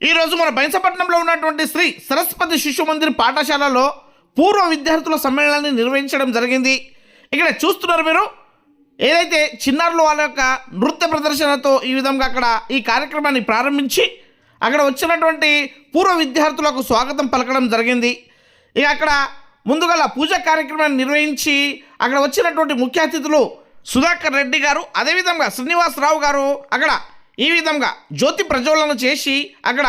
ఈరోజు మన బైంసపట్నంలో ఉన్నటువంటి శ్రీ సరస్వతి శిశు మందిర్ పాఠశాలలో పూర్వ విద్యార్థుల సమ్మేళనాన్ని నిర్వహించడం జరిగింది. ఇక్కడ చూస్తున్నారు మీరు ఏదైతే చిన్నారులు వాళ్ళ యొక్క నృత్య ప్రదర్శనతో ఈ విధంగా అక్కడ ఈ కార్యక్రమాన్ని ప్రారంభించి అక్కడ వచ్చినటువంటి పూర్వ విద్యార్థులకు స్వాగతం పలకడం జరిగింది. ఇక అక్కడ ముందుగల పూజ కార్యక్రమాన్ని నిర్వహించి అక్కడ వచ్చినటువంటి ముఖ్య అతిథులు సుధాకర్ రెడ్డి గారు అదేవిధంగా శ్రీనివాసరావు గారు అక్కడ ఈ విధంగా జ్యోతి ప్రజ్వలన చేసి అక్కడ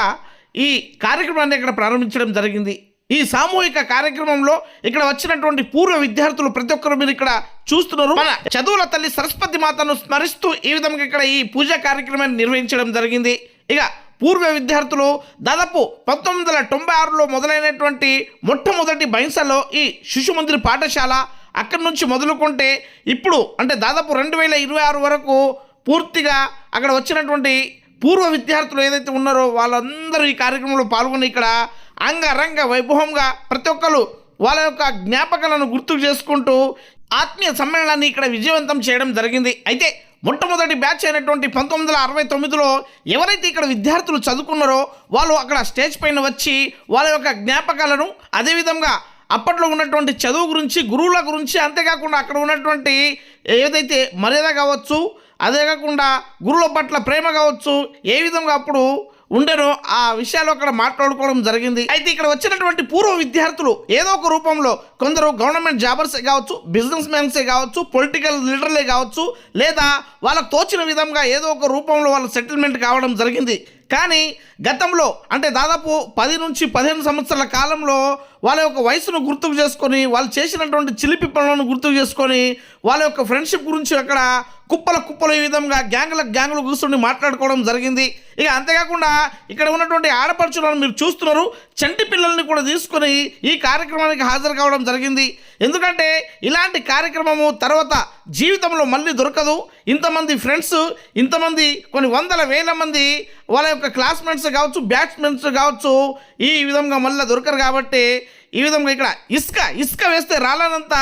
ఈ కార్యక్రమాన్ని ఇక్కడ ప్రారంభించడం జరిగింది. ఈ సామూహిక కార్యక్రమంలో ఇక్కడ వచ్చినటువంటి పూర్వ విద్యార్థులు ప్రతి ఒక్కరు మీరు ఇక్కడ చూస్తున్నారు. మన చదువుల తల్లి సరస్వతి మాతను స్మరిస్తూ ఈ విధంగా ఇక్కడ ఈ పూజా కార్యక్రమాన్ని నిర్వహించడం జరిగింది. ఇక పూర్వ విద్యార్థులు దాదాపు పంతొమ్మిది వందల తొంభై ఆరులో మొదలైనటువంటి మొట్టమొదటి బైన్సలో ఈ శిశు మందిర్ పాఠశాల అక్కడి నుంచి మొదలుకుంటే ఇప్పుడు అంటే దాదాపు రెండు వేల ఇరవై ఆరు వరకు పూర్తిగా అక్కడ వచ్చినటువంటి పూర్వ విద్యార్థులు ఏదైతే ఉన్నారో వాళ్ళందరూ ఈ కార్యక్రమంలో పాల్గొని ఇక్కడ అంగరంగ వైభవంగా ప్రతి ఒక్కరు వాళ్ళ యొక్క జ్ఞాపకాలను గుర్తు చేసుకుంటూ ఆత్మీయ సమ్మేళనాన్ని ఇక్కడ విజయవంతం చేయడం జరిగింది. అయితే మొట్టమొదటి బ్యాచ్ అయినటువంటి పంతొమ్మిది వందల అరవై తొమ్మిదిలో ఎవరైతే ఇక్కడ విద్యార్థులు చదువుకున్నారో వాళ్ళు అక్కడ స్టేజ్ పైన వచ్చి వాళ్ళ యొక్క జ్ఞాపకాలను అదేవిధంగా అప్పట్లో ఉన్నటువంటి చదువు గురించి గురువుల గురించి అంతేకాకుండా అక్కడ ఉన్నటువంటి ఏదైతే మర్యాద కావచ్చు అదే కాకుండా గురువుల పట్ల ప్రేమ కావచ్చు ఏ విధంగా అప్పుడు ఉండేనో ఆ విషయాలు అక్కడ మాట్లాడుకోవడం జరిగింది. అయితే ఇక్కడ వచ్చినటువంటి పూర్వ విద్యార్థులు ఏదో ఒక రూపంలో కొందరు గవర్నమెంట్ జాబర్సే కావచ్చు బిజినెస్ మ్యాన్సే కావచ్చు పొలిటికల్ లీడర్లే కావచ్చు లేదా వాళ్ళకు తోచిన విధంగా ఏదో ఒక రూపంలో వాళ్ళ సెటిల్మెంట్ కావడం జరిగింది. కానీ గతంలో అంటే దాదాపు పది నుంచి పదిహేను సంవత్సరాల కాలంలో వాళ్ళ యొక్క వయసును గుర్తుకు చేసుకొని వాళ్ళు చేసినటువంటి చిలిపి పనులను గుర్తుకు చేసుకొని వాళ్ళ యొక్క ఫ్రెండ్షిప్ గురించి అక్కడ కుప్పల కుప్పలు ఈ విధంగా గ్యాంగుల గ్యాంగులు కూర్చుని మాట్లాడుకోవడం జరిగింది. ఇక అంతేకాకుండా ఇక్కడ ఉన్నటువంటి ఆడపడుచులను మీరు చూస్తున్నారు. చంటి పిల్లల్ని కూడా తీసుకొని ఈ కార్యక్రమానికి హాజరు కావడం జరిగింది. ఎందుకంటే ఇలాంటి కార్యక్రమము తర్వాత జీవితంలో మళ్ళీ దొరకదు. ఇంతమంది ఫ్రెండ్స్ ఇంతమంది కొన్ని వందల వేల మంది వాళ్ళ యొక్క క్లాస్మేట్స్ కావచ్చు బ్యాట్స్మెన్స్ కావచ్చు ఈ విధంగా మళ్ళీ దొరకరు కాబట్టి ఈ విధంగా ఇక్కడ ఇసుక ఇసుక వేస్తే రాలనంత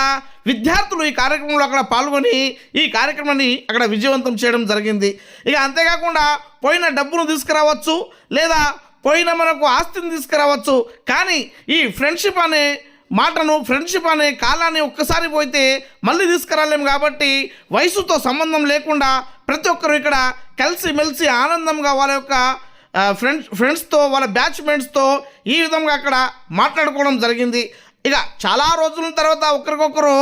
విద్యార్థులు ఈ కార్యక్రమంలో అక్కడ పాల్గొని ఈ కార్యక్రమాన్ని అక్కడ విజయవంతం చేయడం జరిగింది. ఇక అంతేకాకుండా పోయిన డబ్బును తీసుకురావచ్చు లేదా పోయిన మనకు ఆస్తిని తీసుకురావచ్చు కానీ ఈ ఫ్రెండ్షిప్ అనే మాటను ఫ్రెండ్షిప్ అనే కాలాన్ని ఒక్కసారి పోయితే మళ్ళీ తీసుకురాలేము కాబట్టి వయసుతో సంబంధం లేకుండా ప్రతి ఒక్కరు ఇక్కడ కలిసి మెలిసి ఆనందంగా వాళ్ళ యొక్క ఫ్రెండ్స్ ఫ్రెండ్స్తో వాళ్ళ బ్యాచ్మెంట్స్తో ఈ విధంగా అక్కడ మాట్లాడుకోవడం జరిగింది. ఇక చాలా రోజుల తర్వాత ఒకరికొకరు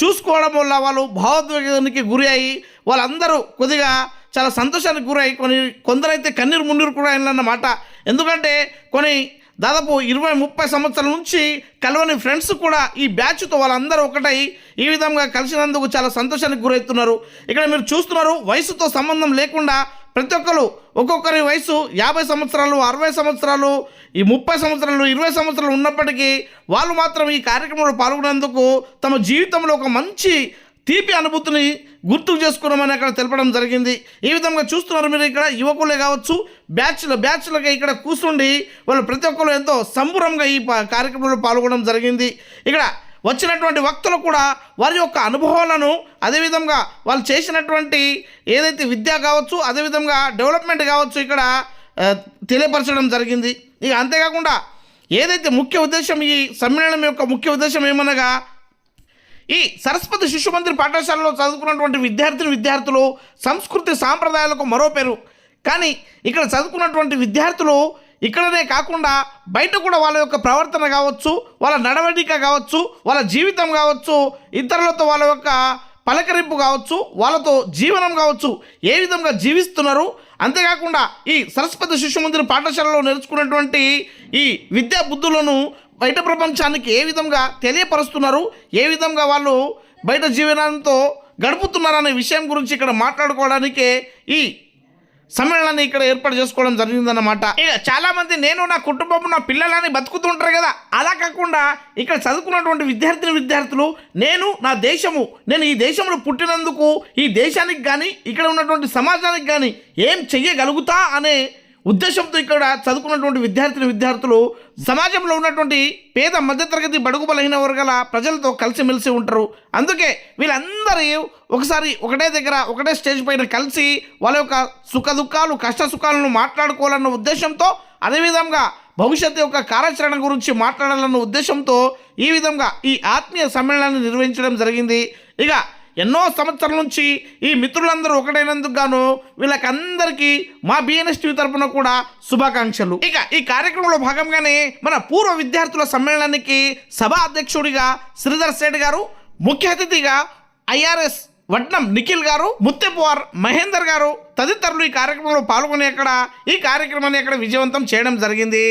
చూసుకోవడం వల్ల వాళ్ళు భావోద్వేగానికి గురి అయ్యి వాళ్ళందరూ కొద్దిగా చాలా సంతోషానికి గురై కొన్ని కొందరైతే కన్నీరు మున్నీరు కూడా అన్నమాట ఎందుకంటే కొన్ని దాదాపు ఇరవై ముప్పై సంవత్సరాల నుంచి కలవని ఫ్రెండ్స్ కూడా ఈ బ్యాచ్తో వాళ్ళందరూ ఒకటై ఈ విధంగా కలిసినందుకు చాలా సంతోషానికి గురవుతున్నారు. ఇక్కడ మీరు చూస్తున్నారు వయసుతో సంబంధం లేకుండా ప్రతి ఒక్కరు ఒక్కొక్కరి వయసు యాభై సంవత్సరాలు అరవై సంవత్సరాలు ఈ ముప్పై సంవత్సరాలు ఇరవై సంవత్సరాలు ఉన్నప్పటికీ వాళ్ళు మాత్రం ఈ కార్యక్రమంలో పాల్గొనేందుకు తమ జీవితంలో ఒక మంచి తీపి అనుభూతిని గుర్తుకు చేసుకున్నామని అక్కడ తెలపడం జరిగింది. ఈ విధంగా చూస్తున్నారు మీరు ఇక్కడ యువకులే కావచ్చు బ్యాచ్లు బ్యాచ్లుగా ఇక్కడ కూర్చుండి వాళ్ళు ప్రతి ఒక్కరు ఎంతో సంబురంగా ఈ ప- కార్యక్రమంలో పాల్గొనడం జరిగింది. ఇక్కడ వచ్చినటువంటి వక్తులు కూడా వారి యొక్క అనుభవాలను అదేవిధంగా వాళ్ళు చేసినటువంటి ఏదైతే విద్య కావచ్చు అదేవిధంగా డెవలప్మెంట్ కావచ్చు ఇక్కడ తెలియపరచడం జరిగింది. ఇక అంతేకాకుండా ఏదైతే ముఖ్య ఉద్దేశం ఈ సమ్మేళనం యొక్క ముఖ్య ఉద్దేశం ఏమనగా ఈ సరస్వతి శిశు మందిర్ పాఠశాలలో చదువుకున్నటువంటి విద్యార్థిని విద్యార్థులు సంస్కృతి సాంప్రదాయాలకు మరో పేరు. కానీ ఇక్కడ చదువుకున్నటువంటి విద్యార్థులు ఇక్కడనే కాకుండా బయట కూడా వాళ్ళ యొక్క ప్రవర్తన కావచ్చు వాళ్ళ నడవడిక కావచ్చు వాళ్ళ జీవితం కావచ్చు ఇతరులతో వాళ్ళ యొక్క పలకరింపు కావచ్చు వాళ్ళతో జీవనం కావచ్చు ఏ విధంగా జీవిస్తున్నారు. అంతేకాకుండా ఈ సరస్వతి శిశు మందిర పాఠశాలలో నేర్చుకున్నటువంటి ఈ విద్యా బుద్ధులను బయట ప్రపంచానికి ఏ విధంగా తెలియపరుస్తున్నారు ఏ విధంగా వాళ్ళు బయట జీవనంతో గడుపుతున్నారనే విషయం గురించి ఇక్కడ మాట్లాడుకోవడానికే ఈ సమ్మేళనాన్ని ఇక్కడ ఏర్పాటు చేసుకోవడం జరిగిందన్నమాట. చాలా మంది నేను నా కుటుంబం నా పిల్లలని బతుకుతుంటారు కదా. అలా కాకుండా ఇక్కడ చదువుకున్నటువంటి విద్యార్థిని విద్యార్థులు నేను నా దేశము నేను ఈ దేశంలో పుట్టినందుకు ఈ దేశానికి కానీ ఇక్కడ ఉన్నటువంటి సమాజానికి కానీ ఏం చెయ్యగలుగుతా అనే ఉద్దేశంతో ఇక్కడ చదువుకున్నటువంటి విద్యార్థిని విద్యార్థులు సమాజంలో ఉన్నటువంటి పేద మధ్యతరగతి బడుగు బలహీన వర్గాల ప్రజలతో కలిసిమెలిసి ఉంటారు. అందుకే వీళ్ళందరూ ఒకసారి ఒకటే దగ్గర ఒకటే స్టేజ్ పైన కలిసి వాళ్ళ యొక్క సుఖ దుఃఖాలు కష్ట సుఖాలను మాట్లాడుకోవాలన్న ఉద్దేశంతో అదేవిధంగా భవిష్యత్తు యొక్క కార్యాచరణ గురించి మాట్లాడాలన్న ఉద్దేశంతో ఈ విధంగా ఈ ఆత్మీయ సమ్మేళనాన్ని నిర్వహించడం జరిగింది. ఇక ఎన్నో సంవత్సరాల నుంచి ఈ మిత్రులందరూ ఒకటైనందుకు గాను వీళ్ళకందరికీ మా బిఎన్ఎస్ టీవీ తరపున కూడా శుభాకాంక్షలు. ఇక ఈ కార్యక్రమంలో భాగంగానే మన పూర్వ విద్యార్థుల సమ్మేళనానికి సభా అధ్యక్షుడిగా శ్రీధర్ సేట్ గారు ముఖ్య అతిథిగా ఐఆర్ఎస్ వడ్నం నిఖిల్ గారు ముత్తెపువార్ మహేందర్ గారు తదితరులు ఈ కార్యక్రమంలో పాల్గొని అక్కడ ఈ కార్యక్రమాన్ని అక్కడ విజయవంతం చేయడం జరిగింది.